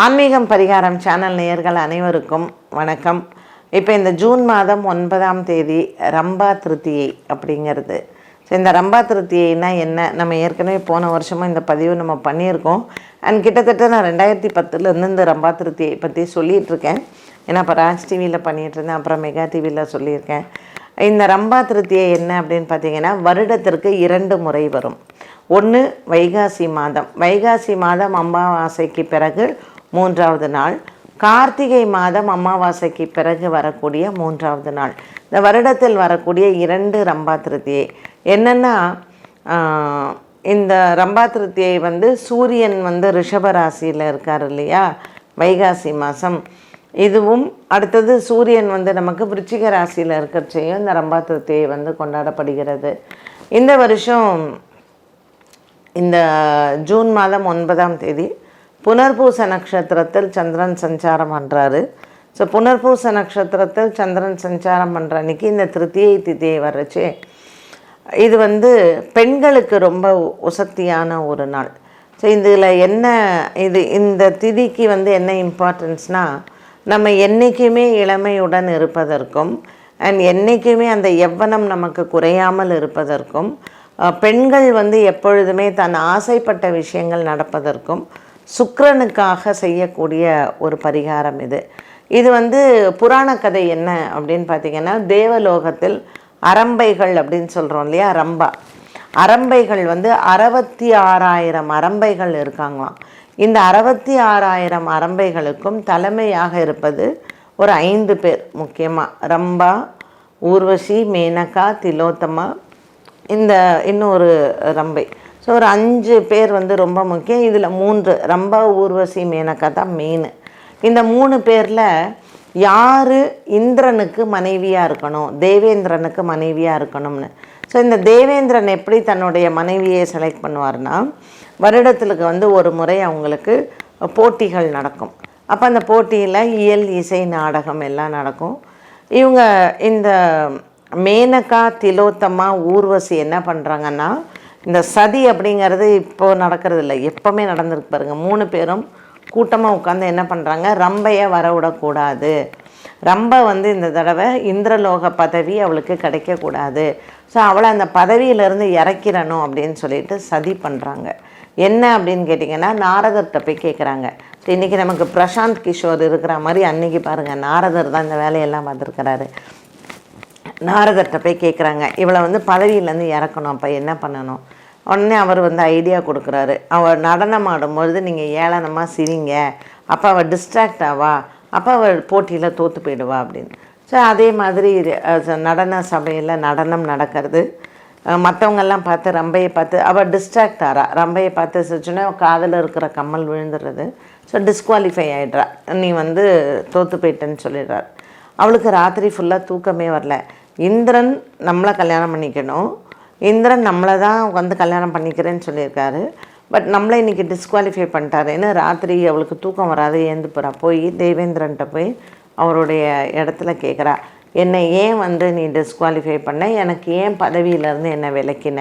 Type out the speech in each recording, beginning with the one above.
ஆன்மீகம் பரிகாரம் சேனல் நேயர்கள் அனைவருக்கும் வணக்கம். இப்போ இந்த ஜூன் மாதம் ஒன்பதாம் தேதி ரம்பா திருத்தியை அப்படிங்கிறது. ஸோ இந்த ரம்பா திருத்தியைனா என்ன? நம்ம ஏற்கனவே போன வருஷமும் இந்த பதிவு நம்ம பண்ணியிருக்கோம். அண்ட் கிட்டத்தட்ட நான் ரெண்டாயிரத்தி பத்துலேருந்து இந்த ரம்பா திருத்தியை பற்றி சொல்லிகிட்ருக்கேன் ஏன்னா இப்போ ராஜ் டிவியில் பண்ணிகிட்டு இருந்தேன் அப்புறம் மெகா டிவியில் சொல்லியிருக்கேன். இந்த ரம்பா திருத்தியை என்ன அப்படின்னு பார்த்தீங்கன்னா வருடத்திற்கு இரண்டு முறை வரும். ஒன்று வைகாசி மாதம். வைகாசி மாதம் அம்பாவாசைக்கு பிறகு மூன்றாவது நாள். கார்த்திகை மாதம் அமாவாசைக்கு பிறகு வரக்கூடிய மூன்றாவது நாள். இந்த வருடத்தில் வரக்கூடிய இரண்டு ரம்பா திருத்தியை. என்னென்னா இந்த ரம்பா திருத்தியை வந்து சூரியன் வந்து ரிஷப ராசியில் இருக்கார் இல்லையா? வைகாசி மாதம் இதுவும் அடுத்தது சூரியன் வந்து நமக்கு விருச்சிக ராசியில் இருக்கிறச்சையும் இந்த ரம்பா திருத்தியை வந்து கொண்டாடப்படுகிறது. இந்த வருஷம் இந்த ஜூன் மாதம் ஒன்பதாம் தேதி புனர்பூச நட்சத்திரத்தில் சந்திரன் சஞ்சாரம் பண்ணுறாரு ஸோ புனர்பூச நட்சத்திரத்தில் சந்திரன் சஞ்சாரம் பண்ணுற அன்னைக்கு இந்த திருத்தியை திதியை வர்றச்சு. இது வந்து பெண்களுக்கு ரொம்ப உசத்தியான ஒரு நாள். ஸோ இதில் என்ன இது இந்த திதிக்கு வந்து என்ன இம்பார்ட்டன்ஸ்னால் நம்ம என்றைக்குமே இளமையுடன் இருப்பதற்கும் அண்ட் என்றைக்குமே அந்த எவ்வனம் நமக்கு குறையாமல் இருப்பதற்கும் பெண்கள் வந்து எப்பொழுதுமே தன் ஆசைப்பட்ட விஷயங்கள் நடப்பதற்கும் சுக்கரனுக்காக செய்யக்கூடிய ஒரு பரிகாரம் இது. இது வந்து புராண கதை என்ன அப்படின்னு பார்த்தீங்கன்னா தேவலோகத்தில் அரம்பைகள் அப்படின்னு சொல்கிறோம் இல்லையா ரம்பா அரம்பைகள் வந்து அறுபத்தி ஆறாயிரம் அரம்பைகள் இருக்காங்களாம். இந்த அறுபத்தி ஆறாயிரம் அரம்பைகளுக்கும் தலைமையாக இருப்பது ஒரு ஐந்து பேர் முக்கியமாக ரம்பா ஊர்வசி மேனகா திலோத்தமா இந்த இன்னொரு ரம்பை. ஸோ ஒரு அஞ்சு பேர் வந்து ரொம்ப முக்கியம். இதில் மூன்று ரொம்ப ஊர்வசி மேனக்கா தான் மெயின் இந்த மூணு பேரில் யார் இந்திரனுக்கு மனைவியாக இருக்கணும்? தேவேந்திரனுக்கு மனைவியாக இருக்கணும்னு. ஸோ இந்த தேவேந்திரன் எப்படி தன்னுடைய மனைவியை செலக்ட் பண்ணுவார்னா வருடத்துக்கு வந்து ஒரு முறை அவங்களுக்கு போட்டிகள் நடக்கும். அப்போ அந்த போட்டியில் இயல் இசை நாடகம் எல்லாம் நடக்கும். இவங்க இந்த மேனகா திலோத்தமா ஊர்வசி என்ன பண்ணுறாங்கன்னா இந்த சதி அப்படிங்கிறது இப்போ நடக்கிறது இல்லை எப்போவுமே நடந்திருக்கு பாருங்கள் மூணு பேரும் கூட்டமாக உட்காந்து என்ன பண்ணுறாங்க ரம்பையை வரவிடக்கூடாது. ரொம்ப வந்து இந்த தடவை இந்திரலோக பதவி அவளுக்கு கிடைக்கக்கூடாது. ஸோ அவளை அந்த பதவியிலேருந்து இறக்கிறணும் அப்படின்னு சொல்லிட்டு சதி பண்ணுறாங்க என்ன அப்படின்னு கேட்டிங்கன்னா நாரதர்கிட்ட போய் கேட்குறாங்க இன்றைக்கி நமக்கு பிரசாந்த் கிஷோர் இருக்கிற மாதிரி அன்னைக்கு பாருங்கள் நாரதர் தான் இந்த வேலையெல்லாம் பார்த்துருக்கிறாரு. நாரதர்கிட்ட போய் கேட்குறாங்க இவளை வந்து பதவியிலேருந்து இறக்கணும். அப்போ என்ன பண்ணணும்? உடனே அவர் வந்து ஐடியா கொடுக்குறாரு. அவள் நடனம் ஆடும்பொழுது நீங்கள் ஏளனமாக சிரிங்க. அப்போ அவள் டிஸ்ட்ராக்ட் ஆவா? அப்போ அவள் போட்டியில் தோற்று போயிடுவா அப்படின்னு. ஸோ அதே மாதிரி நடன சபையில் நடனம் நடக்கிறது. மற்றவங்கெல்லாம் பார்த்து ரம்பையை பார்த்து அவள் டிஸ்ட்ராக்ட் ஆறா. ரம்பையை பார்த்து சிரிச்சுன்னா காதில் இருக்கிற கம்மல் விழுந்துடுறது. ஸோ டிஸ்குவாலிஃபை ஆகிடுறா நீ வந்து தோற்று போயிட்டேன்னு சொல்லிடுறார். அவளுக்கு ராத்திரி ஃபுல்லாக தூக்கமே வரல. இந்திரன் நம்மளை கல்யாணம் பண்ணிக்கணும். இந்திரன் நம்மளை தான் வந்து கல்யாணம் பண்ணிக்கிறேன்னு சொல்லியிருக்காரு. பட் நம்மளை இன்றைக்கி டிஸ்குவாலிஃபை பண்ணிட்டாருன்னு ராத்திரி அவளுக்கு தூக்கம் வராது ஏந்து போகிறா போய் தேவேந்திரன்ட்ட போய் அவருடைய இடத்துல கேட்குறா என்னை ஏன் வந்து நீ டிஸ்குவாலிஃபை பண்ண? எனக்கு ஏன் பதவியிலேருந்து என்னை விலக்கின?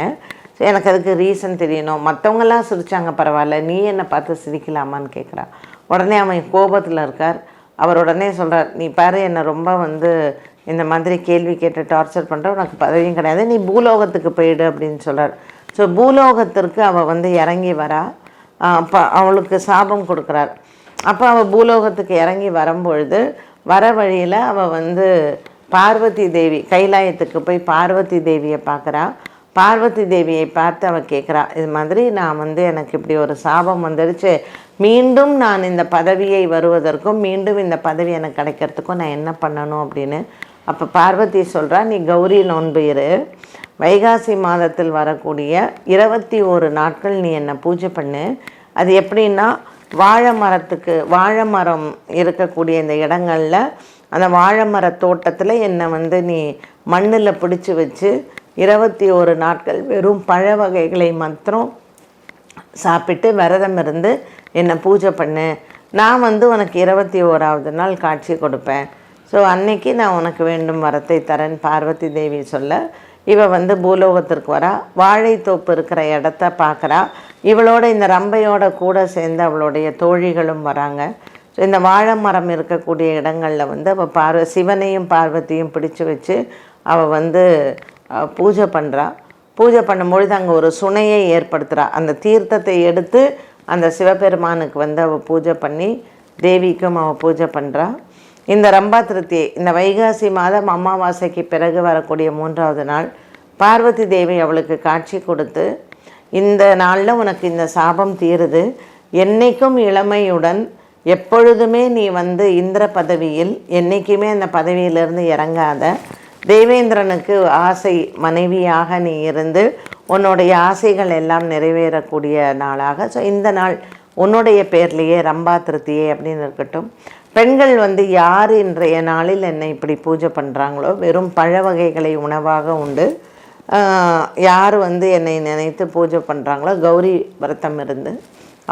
எனக்கு அதுக்கு ரீசன் தெரியணும். மற்றவங்களாம் சிரிச்சாங்க பரவாயில்ல நீ என்னை பார்த்து சிரிக்கலாமான்னு கேட்குறா உடனே அவன் கோபத்தில் இருக்கார். அவர் உடனே சொல்கிறார் நீ பாரு என்னை ரொம்ப வந்து இந்த மாதிரி கேள்வி கேட்டு டார்ச்சர் பண்ணுற உனக்கு பதவியும் கிடையாது. நீ பூலோகத்துக்கு போயிடு அப்படின்னு சொல்கிறார் ஸோ பூலோகத்திற்கு அவள் வந்து இறங்கி வரா. அப்போ அவளுக்கு சாபம் கொடுக்குறார். அப்போ அவள் பூலோகத்துக்கு இறங்கி வரும்பொழுது வர வழியில் அவள் வந்து பார்வதி தேவி கைலாயத்துக்கு போய் பார்வதி தேவியை பார்க்குறா. பார்வதி தேவியை பார்த்து அவள் கேட்குறா இது மாதிரி நான் வந்து எனக்கு இப்படி ஒரு சாபம் வந்துடுச்சு மீண்டும் நான் இந்த பதவியை வருவதற்கும் மீண்டும் இந்த பதவி எனக்கு கிடைக்கிறதுக்கும் நான் என்ன பண்ணணும்? அப்படின்னு அப்போ பார்வதி சொல்கிறா நீ கௌரி நோன்பு இரு. வைகாசி மாதத்தில் வரக்கூடிய இருபத்தி ஒரு நாட்கள் நீ என்னை பூஜை பண்ணு. அது எப்படின்னா வாழை மரத்துக்கு வாழை மரம் இருக்கக்கூடிய இந்த இடங்களில் அந்த வாழை மர தோட்டத்தில் என்னை வந்து நீ மண்ணில் பிடிச்சி வச்சு இருபத்தி ஒரு நாட்கள் வெறும் பழ வகைகளை மாத்திரம் சாப்பிட்டு விரதம் இருந்து என்னை பூஜை பண்ணு. நான் வந்து உனக்கு இருபத்தி ஓராவது நாள் காட்சி கொடுப்பேன். ஸோ அன்னைக்கு நான் உனக்கு வேண்டும் வரத்தை தரேன் பார்வதி தேவி சொல்ல. இவ வந்து பூலோகத்திற்கு வரா. வாழைத்தோப்பு இருக்கிற இடத்த பார்க்குறா. இவளோட இந்த ரம்பையோட கூட சேர்ந்து அவளுடைய தோழிகளும் வராங்க. ஸோ இந்த வாழை மரம் இருக்கக்கூடிய இடங்களில் வந்து அவள் பார்வ சிவனையும் பார்வதியும் பிடிச்சு வச்சு அவள் வந்து பூஜை பண்ணுறா பூஜை பண்ணும்பொழுது அங்கே ஒரு சுனையை ஏற்படுத்துகிறா அந்த தீர்த்தத்தை எடுத்து அந்த சிவபெருமானுக்கு வந்து அவள் பூஜை பண்ணி தேவிக்கும் அவள் பூஜை பண்ணுறா இந்த ரம்பா திருத்தியை இந்த வைகாசி மாதம் அமாவாசைக்கு பிறகு வரக்கூடிய மூன்றாவது நாள் பார்வதி தேவி அவளுக்கு காட்சி கொடுத்து இந்த நாளில் உனக்கு இந்த சாபம் தீருது. என்றைக்கும் இளமையுடன் எப்பொழுதுமே நீ வந்து இந்திர பதவியில் என்றைக்குமே அந்த பதவியிலிருந்து இறங்காத தேவேந்திரனுக்கு ஆசை மனைவியாக நீ இருந்து உன்னுடைய ஆசைகள் எல்லாம் நிறைவேறக்கூடிய நாளாக. ஸோ இந்த நாள் உன்னுடைய பேர்லேயே ரம்பா திருத்தியே அப்படின்னு இருக்கட்டும். பெண்கள் வந்து யார் இன்றைய நாளில் என்னை இப்படி பூஜை பண்ணுறாங்களோ வெறும் பழ வகைகளை உணவாக உண்டு. யார் வந்து என்னை நினைத்து பூஜை பண்ணுறாங்களோ கௌரி விரதம் இருந்து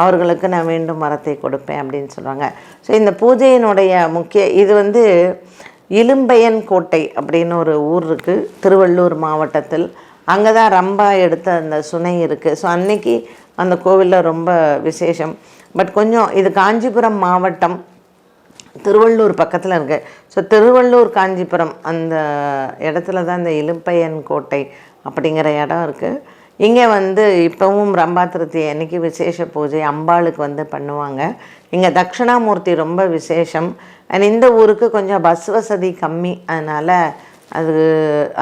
அவர்களுக்கு நான் மீண்டும் மரத்தை கொடுப்பேன் அப்படின்னு சொல்கிறாங்க ஸோ இந்த பூஜையினுடைய முக்கிய இது வந்து இலும்பையன் கோட்டை அப்படின்னு ஒரு ஊர் இருக்குது திருவள்ளூர் மாவட்டத்தில். அங்கே தான் ரம்பா எடுத்த அந்த சுனை இருக்குது ஸோ அன்னைக்கு அந்த கோவிலில் ரொம்ப விசேஷம். பட் கொஞ்சம் இது காஞ்சிபுரம் மாவட்டம். திருவள்ளூர் பக்கத்தில் இருக்கு. ஸோ திருவள்ளூர் காஞ்சிபுரம் அந்த இடத்துல தான் இந்த இலும்பையன் கோட்டை அப்படிங்கிற இடம் இருக்குது இங்கே வந்து இப்போவும் ரம்பா திருத்தி அன்னைக்கு விசேஷ பூஜை அம்பாளுக்கு வந்து பண்ணுவாங்க. இங்கே தட்சிணாமூர்த்தி ரொம்ப விசேஷம். அண்ட் இந்த ஊருக்கு கொஞ்சம் பஸ் வசதி கம்மி. அதனால் அது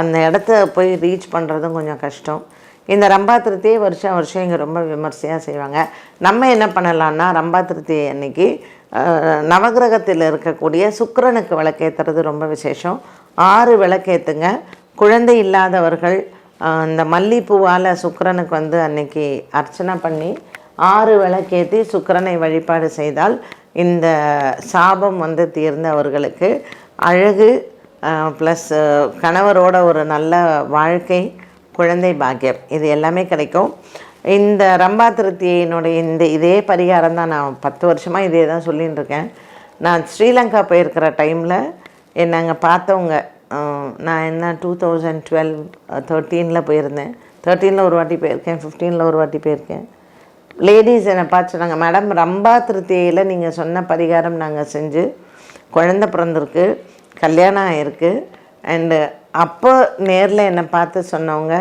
அந்த இடத்த போய் ரீச் பண்ணுறதும் கொஞ்சம் கஷ்டம். இந்த ரம்பா திருத்தியை வருஷம் வருஷம் இங்கே ரொம்ப விமர்சையாக செய்வாங்க. நம்ம என்ன பண்ணலான்னா ரம்பா திருத்தியை அன்னைக்கு நவகிரகத்தில் நவக்கிரகத்தில் இருக்கக்கூடிய சுக்கரனுக்கு விளக்கேற்றுறது ரொம்ப விசேஷம். ஆறு விளக்கேற்றுங்க குழந்தை இல்லாதவர்கள் இந்த மல்லிப்பூவால் சுக்கிரனுக்கு வந்து அன்னைக்கு அர்ச்சனை பண்ணி ஆறு விளக்கேற்றி சுக்கரனை வழிபாடு செய்தால் இந்த சாபம் வந்து தீர்ந்து அவர்களுக்கு அழகு ப்ளஸ் கணவரோட ஒரு நல்ல வாழ்க்கை குழந்தை பாக்கியம் இது எல்லாமே கிடைக்கும். இந்த ரம்பா திருத்தியினுடைய இந்த இதே பரிகாரம் தான் நான் பத்து வருஷமாக இதே தான் சொல்லின்னு இருக்கேன். நான் ஸ்ரீலங்கா போயிருக்கிற டைமில் என்னங்க பார்த்தவங்க நான் என்ன டூ தௌசண்ட் டுவெல் தேர்ட்டீனில் போயிருந்தேன். தேர்ட்டீனில் ஒரு வாட்டி போயிருக்கேன் ஃபிஃப்டீனில் ஒரு வாட்டி போயிருக்கேன். லேடிஸ் என்னை பார்த்து சொன்னாங்க மேடம் ரம்பா திருத்தியில் நீங்கள் சொன்ன பரிகாரம் நாங்கள் செஞ்சு குழந்த பிறந்திருக்கு கல்யாணம் ஆயிருக்கு. அண்டு அப்போ நேரில் என்னை பார்த்து சொன்னவங்க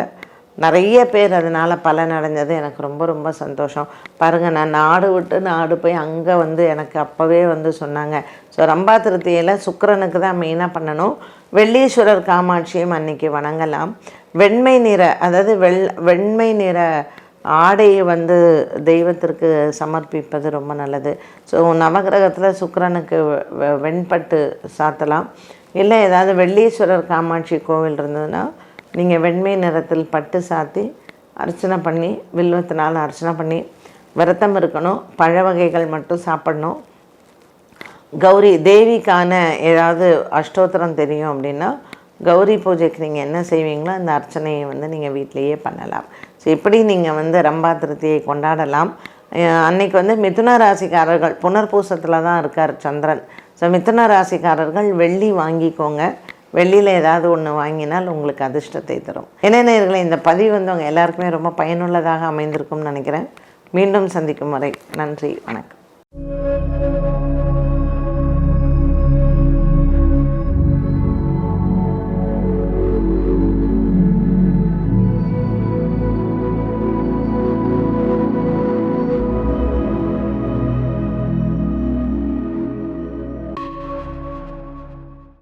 நிறைய பேர் அதனால் பலன் அடைஞ்சது எனக்கு ரொம்ப ரொம்ப சந்தோஷம். பாருங்கள் நான் நாடு விட்டு நாடு போய் அங்கே வந்து எனக்கு அப்போவே வந்து சொன்னாங்க. ஸோ ரம்பா திருத்தியில் தான் மெயினாக பண்ணணும். வெள்ளீஸ்வரர் காமாட்சியும் அன்னைக்கு வணங்கலாம். வெண்மை நிற அதாவது வெள் வெண்மை நிற ஆடையை வந்து தெய்வத்திற்கு சமர்ப்பிப்பது ரொம்ப நல்லது. ஸோ நவகிரகத்தில் சுக்கரனுக்கு வெ- வெண்பட்டு சாத்தலாம். இல்லை ஏதாவது வெள்ளீஸ்வரர் காமாட்சி கோவில் இருந்ததுன்னா நீங்கள் வெண்மை நிறத்தில் பட்டு சாத்தி அர்ச்சனை பண்ணி வில்வத்தினால் அர்ச்சனை பண்ணி விரதம் இருக்கணும் பழ வகைகள் மட்டும் சாப்பிடணும். கௌரி தேவிக்கான ஏதாவது அஷ்டோத்திரம் தெரியும் அப்படின்னா கௌரி பூஜைக்கு நீங்கள் என்ன செய்வீங்களோ அந்த அர்ச்சனையை வந்து நீங்கள் வீட்டிலேயே பண்ணலாம். ஸோ இப்படி நீங்கள் வந்து ரம்பா கொண்டாடலாம். அன்னைக்கு வந்து மிதுன ராசிக்காரர்கள் புனர்பூசத்தில் தான் இருக்கார் சந்திரன். ஸோ மிதுன ராசிக்காரர்கள் வெள்ளி வாங்கிக்கோங்க. வெளியில் ஏதாவது ஒன்று வாங்கினால் உங்களுக்கு அதிர்ஷ்டத்தை தரும். என்ன நேர்களை இந்த பதிவு வந்து உங்கள் எல்லாருக்குமே ரொம்ப பயனுள்ளதாக அமைந்திருக்கும்னு நினைக்கிறேன். மீண்டும் சந்திக்கும் வரை நன்றி வணக்கம்.